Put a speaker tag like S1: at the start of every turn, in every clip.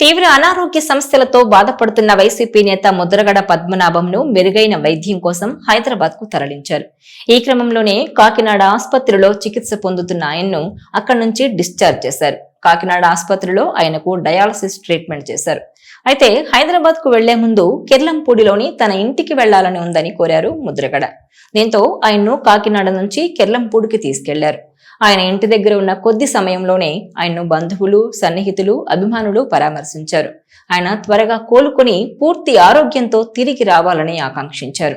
S1: తీవ్ర అనారోగ్య సమస్యలతో బాధపడుతున్న వైసీపీ నేత ముద్రగడ పద్మనాభంను మెరుగైన వైద్యం కోసం హైదరాబాద్కు తరలించారు. ఈ క్రమంలోనే కాకినాడ ఆసుపత్రిలో చికిత్స పొందుతున్న ఆయన్ను అక్కడి నుంచి డిశ్చార్జ్ చేశారు. కాకినాడ ఆసుపత్రిలో ఆయనకు డయాలసిస్ ట్రీట్మెంట్ చేశారు. అయితే హైదరాబాద్కు వెళ్ళే ముందు కిర్లంపూడిలోని తన ఇంటికి వెళ్ళాలని ఉందని కోరారు ముద్రగడ. దీంతో ఆయన్ను కాకినాడ నుంచి కిర్లంపూడికి తీసుకెళ్ళారు. ఆయన ఇంటి దగ్గర ఉన్న కొద్ది సమయంలోనే ఆయన్ను బంధువులు సన్నిహితులు అభిమానులు పరామర్శించారు. ఆయన త్వరగా కోలుకుని పూర్తి ఆరోగ్యంతో తిరిగి రావాలని ఆకాంక్షించారు.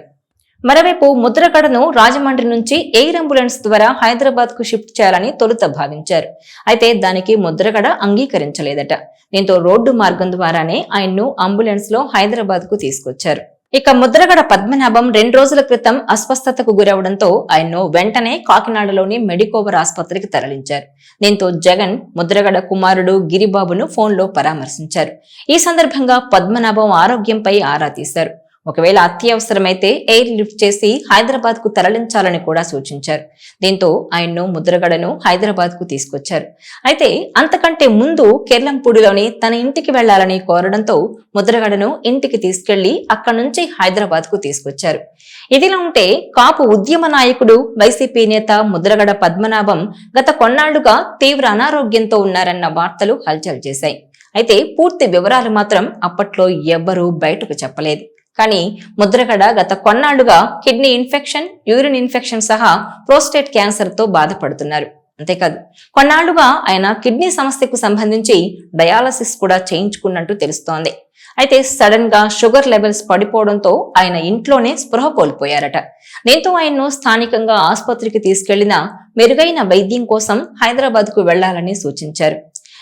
S1: మరోవైపు ముద్రగడను రాజమండ్రి నుంచి ఎయిర్ అంబులెన్స్ ద్వారా హైదరాబాద్కు షిఫ్ట్ చేయాలని తొలుత భావించారు. అయితే దానికి ముద్రగడ అంగీకరించలేదట. దీంతో రోడ్డు మార్గం ద్వారానే ఆయన్ను అంబులెన్స్లో హైదరాబాద్కు తీసుకొచ్చారు. ఇక ముద్రగడ పద్మనాభం రెండు రోజుల క్రితం అస్వస్థతకు గురవడంతో ఆయన్ను వెంటనే కాకినాడలోని మెడికోవర్ ఆసుపత్రికి తరలించారు. దీంతో జగన్ ముద్రగడ కుమారుడు గిరిబాబును ఫోన్లో పరామర్శించారు. ఈ సందర్భంగా పద్మనాభం ఆరోగ్యంపై ఆరా తీశారు. ఒకవేళ అత్యవసరమైతే ఎయిర్ లిఫ్ట్ చేసి హైదరాబాద్కు తరలించాలని కూడా సూచించారు. దీంతో ఆయన్ను ముద్రగడను హైదరాబాద్కు తీసుకొచ్చారు. అయితే అంతకంటే ముందు కేర్లంపూడిలోని తన ఇంటికి వెళ్ళాలని కోరడంతో ముద్రగడను ఇంటికి తీసుకెళ్ళి అక్కడి నుంచి హైదరాబాద్కు తీసుకొచ్చారు. ఇదిలా ఉంటే కాపు ఉద్యమ నాయకుడు వైసీపీ నేత ముద్రగడ పద్మనాభం గత కొన్నాళ్ళుగా తీవ్ర అనారోగ్యంతో ఉన్నారన్న వార్తలు హల్చల్ చేశాయి. అయితే పూర్తి వివరాలు మాత్రం అప్పట్లో ఎవ్వరూ బయటకు చెప్పలేదు. కానీ ముద్రగడ గత కొన్నాళ్ళుగా కిడ్నీ ఇన్ఫెక్షన్ యూరిన్ ఇన్ఫెక్షన్ సహా ప్రోస్టేట్ క్యాన్సర్తో బాధపడుతున్నారు. అంతేకాదు కొన్నాళ్ళుగా ఆయన కిడ్నీ సమస్యకు సంబంధించి డయాలసిస్ కూడా చేయించుకున్నట్టు తెలుస్తోంది. అయితే సడన్గా షుగర్ లెవెల్స్ పడిపోవడంతో ఆయన ఇంట్లోనే స్పృహ కోల్పోయారట. దీంతో ఆయన్ను స్థానికంగా ఆసుపత్రికి తీసుకెళ్ళిన మెరుగైన వైద్యం కోసం హైదరాబాద్కు వెళ్ళాలని సూచించారు.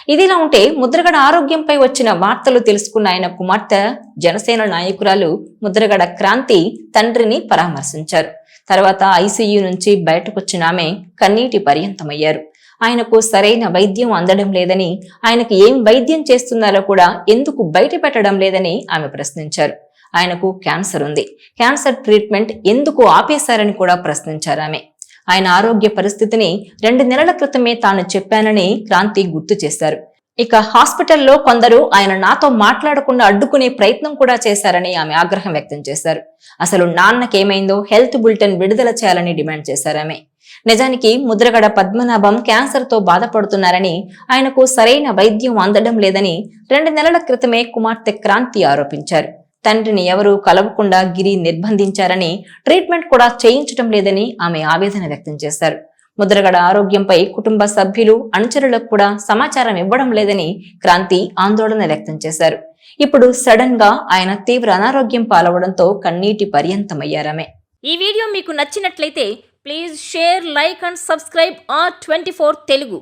S1: ఇదిలా ఉంటే ముద్రగడ ఆరోగ్యంపై వచ్చిన వార్తలు తెలుసుకున్న ఆయన కుమార్తె జనసేన నాయకురాలు ముద్రగడ క్రాంతి తండ్రిని పరామర్శించారు. తర్వాత ఐసీయూ నుంచి బయటకొచ్చిన ఆమె కన్నీటి పర్యంతమయ్యారు. ఆయనకు సరైన వైద్యం అందడం లేదని ఆయనకు ఏం వైద్యం చేస్తున్నారో కూడా ఎందుకు బయట పెట్టడం లేదని ఆమె ప్రశ్నించారు. ఆయనకు క్యాన్సర్ ఉంది. క్యాన్సర్ ట్రీట్మెంట్ ఎందుకు ఆపేశారని కూడా ప్రశ్నించారు ఆమె. ఆయన ఆరోగ్య పరిస్థితిని రెండు నెలల క్రితమే తాను చెప్పానని క్రాంతి గుర్తు చేశారు. ఇక హాస్పిటల్లో కొందరు ఆయన నాతో మాట్లాడకుండా అడ్డుకునే ప్రయత్నం కూడా చేశారని ఆమె ఆగ్రహం వ్యక్తం చేశారు. అసలు నాన్నకేమైందో హెల్త్ బులెటిన్ విడుదల చేయాలని డిమాండ్ చేశారు ఆమె. నిజానికి ముద్రగడ పద్మనాభం క్యాన్సర్తో బాధపడుతున్నారని ఆయనకు సరైన వైద్యం అందడం లేదని రెండు నెలల క్రితమే కుమార్తె క్రాంతి ఆరోపించారు. తండ్రిని ఎవరూ కలవకుండా గిరి నిర్బంధించారని ట్రీట్మెంట్ కూడా చేయించడం లేదని ఆమె ఆవేదన వ్యక్తం చేశారు. ముద్రగడ ఆరోగ్యంపై కుటుంబ సభ్యులు అనుచరులకు కూడా సమాచారం ఇవ్వడం లేదని క్రాంతి ఆందోళన వ్యక్తం చేశారు. ఇప్పుడు సడన్గా ఆయన తీవ్ర అనారోగ్యం పాలవడంతో కన్నీటి పర్యంతమయ్యారమే
S2: ఈ వీడియో మీకు నచ్చినట్లయితే please share like and subscribe R twenty Telugu.